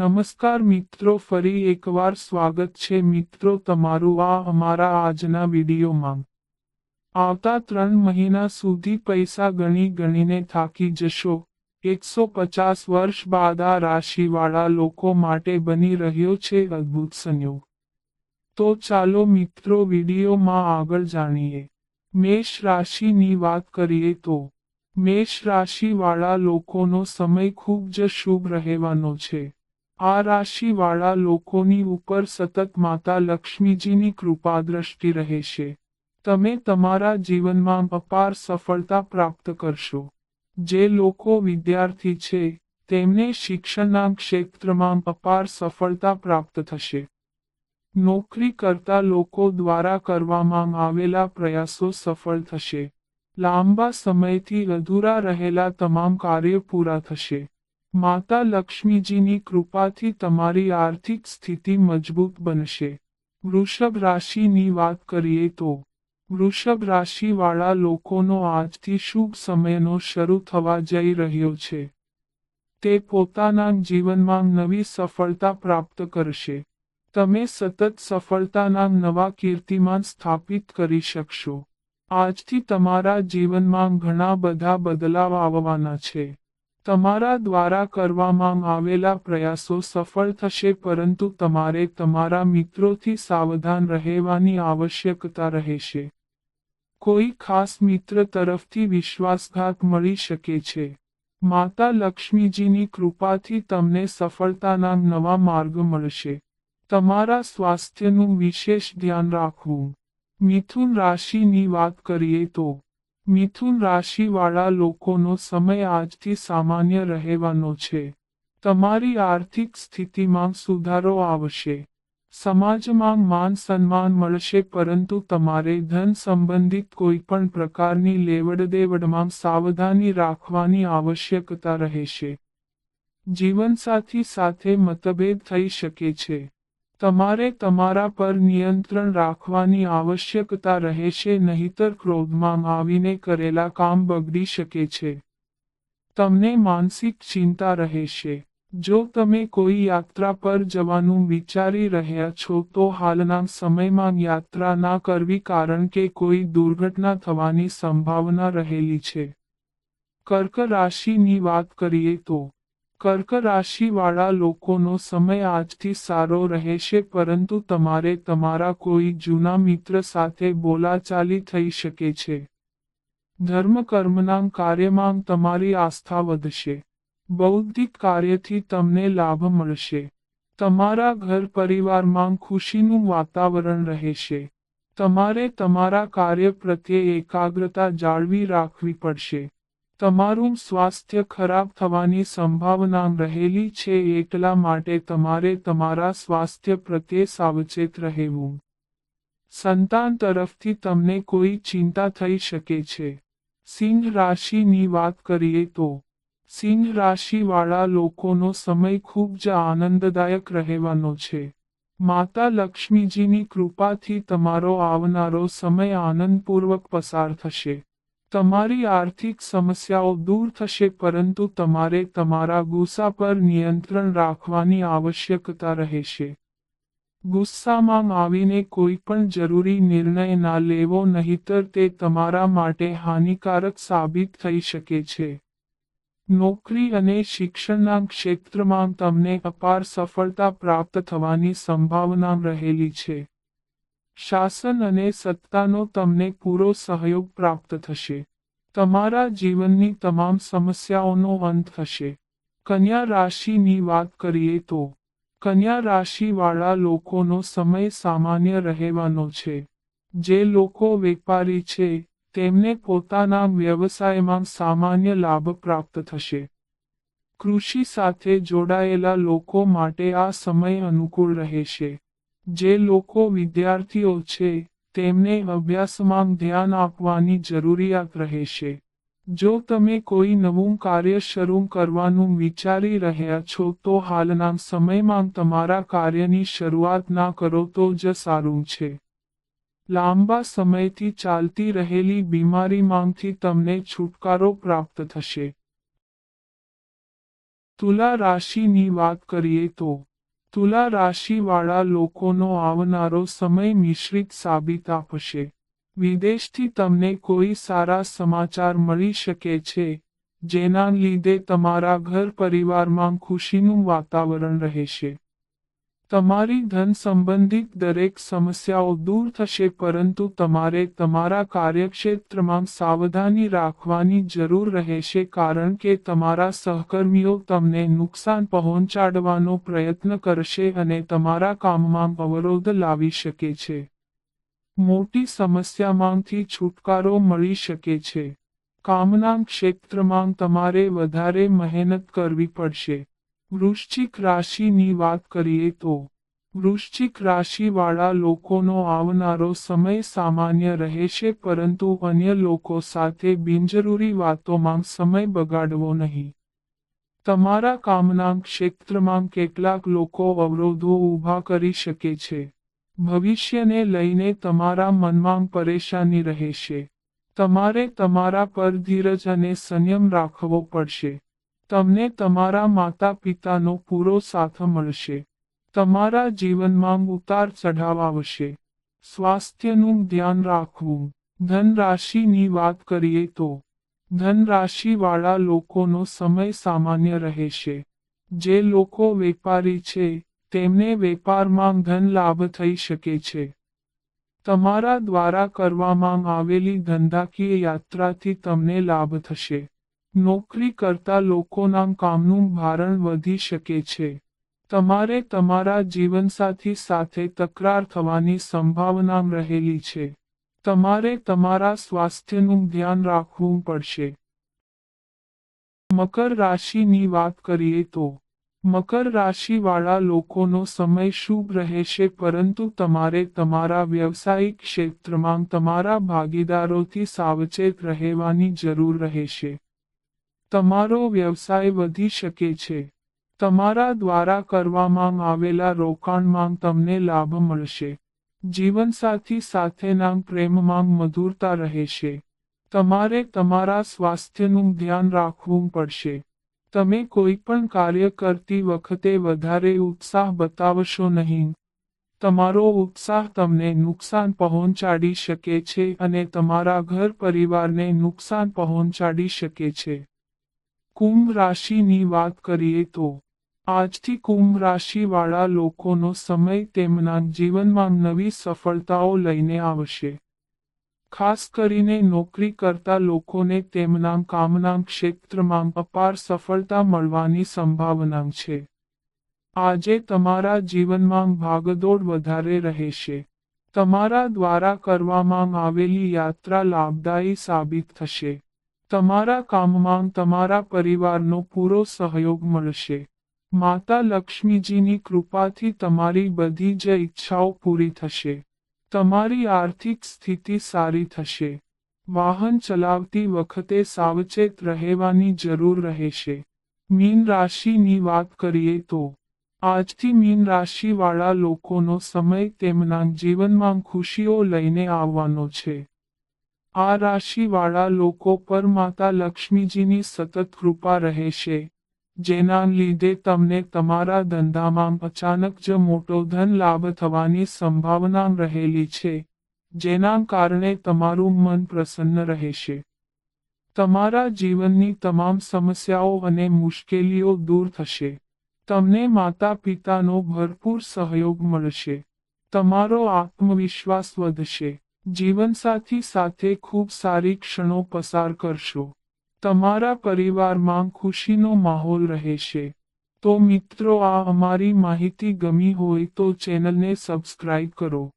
નમસ્કાર મિત્રો, ફરી એકવાર સ્વાગત છે મિત્રો તમારું આ અમારા આજના વિડીયોમાં. આવતા ત્રણ મહિના સુધી પૈસા ગણી ગણીને થાકી જશો. એકસો પચાસ વર્ષ બાદ આ રાશિવાળા લોકો માટે બની રહ્યો છે અદ્ભુત સંયોગ. તો ચાલો મિત્રો વિડીયોમાં આગળ જાણીએ. મેષ રાશિની વાત કરીએ તો, મેષ રાશિવાળા લોકોનો સમય ખૂબ જ શુભ રહેવાનો છે. આ રાશિવાળા લોકોની ઉપર સતત માતા લક્ષ્મીજીની કૃપા દ્રષ્ટિ રહેશે. તમે તમારા જીવનમાં અપાર સફળતા પ્રાપ્ત કરશો. જે લોકો વિદ્યાર્થી છે, તેમને શિક્ષણના ક્ષેત્રમાં અપાર સફળતા પ્રાપ્ત થશે. નોકરી કરતા લોકો દ્વારા કરવામાં આવેલા પ્રયાસો સફળ થશે. લાંબા સમયથી અધૂરા રહેલા તમામ કાર્યો પૂરા થશે. માતા લક્ષ્મીજીની કૃપાથી તમારી આર્થિક સ્થિતિ મજબૂત બનશે. વૃષભ રાશિની વાત કરીએ તો, વૃષભ રાશિવાળા લોકોનો આજથી શુભ સમયનો શરૂ થવા જઈ રહ્યો છે. તે પોતાના જીવનમાં નવી સફળતા પ્રાપ્ત કરશે. તમે સતત સફળતાના નવા કીર્તિમાન સ્થાપિત કરી શકશો. આજથી તમારા જીવનમાં ઘણા બધા બદલાવ આવવાના છે. તમારા દ્વારા કરવામાં આવેલા પ્રયાસો સફળ થશે, પરંતુ તમારે તમારા મિત્રોથી સાવધાન રહેવાની આવશ્યકતા રહેશે. કોઈ ખાસ મિત્ર તરફથી વિશ્વાસઘાત મળી શકે છે. માતા લક્ષ્મીજીની કૃપાથી તમને સફળતાના નવા માર્ગ મળશે. તમારા સ્વાસ્થ્યનું વિશેષ ધ્યાન રાખવું. મિથુન રાશિની વાત કરીએ તો મિથુન રાશિવાળા લોકોનો સમય આજથી સામાન્ય રહેવાનો છે. તમારી આર્થિક સ્થિતિમાં સુધારો આવશે. સમાજમાં માન સન્માન મળશે પરંતુ તમારે ધન સંબંધિત કોઈપણ પ્રકારની લેવડદેવડમાં સાવધાની રાખવાની આવશ્યકતા રહેશે. જીવનસાથી સાથે મતભેદ થઈ શકે છે. તમારે તમારા પર નિયંત્રણ રાખવાની આવશ્યકતા રહેશે નહીતર ક્રોધમાં આવીને કરેલા કામ બગડી શકે છે. તમને માનસિક ચિંતા રહેશે જો તમે કોઈ યાત્રા પર જવાનું વિચારી રહ્યા છો, તો હાલના સમયમાં યાત્રા ના કરવી કારણ કે કોઈ દુર્ઘટના થવાની સંભાવના રહેલી છે. કર્ક રાશિની વાત કરીએ તો કર્ક રાશિવાળા લોકોનો સમય આજથી સારો રહેશે પરંતુ તમારે તમારા કોઈ જૂના મિત્ર સાથે બોલાચાલી થઈ શકે છે. ધર્મ કર્મના કાર્યમાં તમારી આસ્થા વધશે. બૌદ્ધિક કાર્યથી તમને લાભ મળશે. તમારા ઘર પરિવારમાં ખુશીનું વાતાવરણ રહેશે. તમારે તમારા કાર્ય પ્રત્યે એકાગ્રતા જાળવી રાખવી પડશે. તમારું સ્વાસ્થ્ય ખરાબ થવાની સંભાવના રહેલી છે એટલા માટે તમારે તમારા સ્વાસ્થ્ય પ્રત્યે સાવચેત રહેવું. સંતાન તરફથી તમને કોઈ ચિંતા થઈ શકે છે. સિંહ રાશિની વાત કરીએ તો, સિંહ રાશિવાળા લોકોનો સમય ખૂબ જ આનંદદાયક રહેવાનો છે. માતા લક્ષ્મીજીની કૃપાથી તમારો આવનારો સમય આનંદપૂર્વક પસાર થશે. તમારી આર્થિક સમસ્યાઓ દૂર થશે, પરંતુ તમારે તમારા ગુસ્સા પર નિયંત્રણ રાખવાની આવશ્યકતા રહેશે. ગુસ્સામાં આવીને કોઈ પણ જરૂરી નિર્ણય ના લેવો, નહીતર તે તમારા માટે હાનિકારક સાબિત થઈ શકે છે. નોકરી અને શિક્ષણના ક્ષેત્રમાં તમને અપાર સફળતા પ્રાપ્ત થવાની સંભાવના રહેલી છે. શાસન અને સત્તાનો તમને પૂરો સહયોગ પ્રાપ્ત થશે. તમારા જીવનની તમામ સમસ્યાઓનો અંત થશે. કન્યા રાશિની વાત કરીએ તો, કન્યા રાશિવાળા લોકોનો સમય સામાન્ય રહેવાનો છે. જે લોકો વેપારી છે, તેમને પોતાના વ્યવસાયમાં સામાન્ય લાભ પ્રાપ્ત થશે. કૃષિ સાથે જોડાયેલા લોકો માટે આ સમય અનુકૂળ રહેશે. જે લોકો વિદ્યાર્થીઓ છે, તેમને અભ્યાસમાં ધ્યાન આપવાની જરૂરિયાત રહેશે. જો તમે કોઈ નવું કાર્ય શરૂ કરવાનું વિચારી રહ્યા છો, તો હાલના સમયમાં તમારા કાર્યની શરૂઆત ના કરો તો જ સારું છે. લાંબા સમયથી ચાલતી રહેલી બીમારીમાંથી તમને છુટકારો પ્રાપ્ત થશે. તુલા રાશિની વાત કરીએ તો તુલા રાશિવાળા લોકોનો આવનારો સમય મિશ્રિત સાબિત આપશે. વિદેશથી તમને કોઈ સારા સમાચાર મળી શકે છે, જેના લીધે તમારા ઘર પરિવારમાં ખુશીનું વાતાવરણ રહેશે. તમારી ધન સંબંધિત દરેક સમસ્યાઓ દૂર થશે, પરંતુ તમારે તમારા કાર્યક્ષેત્રમાં સાવધાની રાખવાની જરૂર રહેશે, કારણ કે તમારા સહકર્મીઓ તમને નુકસાન પહોંચાડવાનો પ્રયત્ન કરશે અને તમારા કામમાં અવરોધ લાવી શકે છે. મોટી સમસ્યામાંથી છુટકારો મળી શકે છે. કામના ક્ષેત્રમાં તમારે વધારે મહેનત કરવી પડશે. વૃશ્ચિક રાશિની વાત કરીએ તો, વૃશ્ચિક રાશિવાળા લોકોનો આવનારો સમય સામાન્ય રહેશે પરંતુ અન્ય લોકો સાથે બિનજરૂરી વાતોમાં સમય બગાડવો નહીં. તમારા કામના ક્ષેત્રમાં કેટલાક લોકો અવરોધો ઊભા કરી શકે છે. ભવિષ્યને લઈને તમારા મનમાં પરેશાની રહેશે તમારે તમારા પર ધીરજ અને સંયમ રાખવો પડશે. તમને તમારા માતા પિતાનો પૂરો સાથ મળશે. તમારા જીવનમાં ઉતાર ચઢાવ આવશે. સ્વાસ્થ્યનું ધ્યાન રાખવું. ધન રાશિની વાત કરીએ તો ધન રાશિવાળા લોકોનો સમય સામાન્ય રહેશે. જે લોકો વેપારી છે, તેમને વેપારમાં ધન લાભ થઈ શકે છે. તમારા દ્વારા કરવામાં આવેલી ધંધાકીય યાત્રાથી તમને લાભ થશે. નોકરી કરતા લોકોના કામનું ભારણ વધી શકે છે. તમારે તમારા જીવનસાથી સાથે તકરાર થવાની સંભાવના રહેલી છે. તમારે તમારા સ્વાસ્થ્યનું ધ્યાન રાખવું પડશે. મકર રાશિની વાત કરીએ તો, મકર રાશિવાળા લોકોનો સમય શુભ રહેશે પરંતુ તમારે તમારા વ્યવસાયિક ક્ષેત્રમાં તમારા ભાગીદારોથી સાવચેત રહેવાની જરૂર રહેશે. તમારો વ્યવસાય વધી શકે છે. તમારા દ્વારા કરવામાં આવેલા રોકાણમાં તમને લાભ મળશે. જીવનસાથી સાથેના પ્રેમમાં મધુરતા રહેશે. તમારે તમારા સ્વાસ્થ્યનું ધ્યાન રાખવું પડશે. તમે કોઈ પણ કાર્ય કરતી વખતે વધારે ઉત્સાહ બતાવશો નહીં. તમારો ઉત્સાહ તમને નુકસાન પહોંચાડી શકે છે અને તમારા ઘર પરિવારને નુકસાન પહોંચાડી શકે છે. કુંભ રાશિની વાત કરીએ તો આજથી કુંભ રાશિવાળા લોકોનો સમય તેમના જીવનમાં નવી સફળતાઓ લઈને આવશે. ખાસ કરીને નોકરી કરતા લોકોને તેમના કામના ક્ષેત્રમાં અપાર સફળતા મળવાની સંભાવના છે. આજે તમારા જીવનમાં ભાગદોડ વધારે રહેશે. તમારા દ્વારા કરવામાં આવેલી યાત્રા લાભદાયી સાબિત થશે. તમારા કામમાં તમારા પરિવારનો પૂરો સહયોગ મળશે. માતા લક્ષ્મીજીની કૃપાથી તમારી બધી જ ઈચ્છાઓ પૂરી થશે. તમારી આર્થિક સ્થિતિ સારી થશે. વાહન ચલાવતી વખતે સાવચેત રહેવાની જરૂર રહેશે. મીન રાશિની વાત કરીએ તો, આજથી મીન રાશિવાળા લોકોનો સમય તેમના જીવનમાં ખુશીઓ લઈને આવવાનો છે. આ રાશિવાળા લોકો પર માતા લક્ષ્મીજીની સતત કૃપા રહેશે જેના લીધે તમને તમારા ધંધામાં અચાનક જ મોટો ધન લાભ થવાની સંભાવના રહેલી છે, જેના કારણે તમારું મન પ્રસન્ન રહેશે. તમારા જીવનની તમામ સમસ્યાઓ અને મુશ્કેલીઓ દૂર થશે. તમને માતા પિતાનો ભરપૂર સહયોગ મળશે. તમારો આત્મવિશ્વાસ વધશે. જીવનસાથી સાથે ખૂબ સારી ક્ષણો પસાર કરશો. તમારા પરિવારમાં ખુશીનો માહોલ રહેશે. તો મિત્રો, આ અમારી માહિતી ગમી હોય તો ચેનલને સબસ્ક્રાઇબ કરો.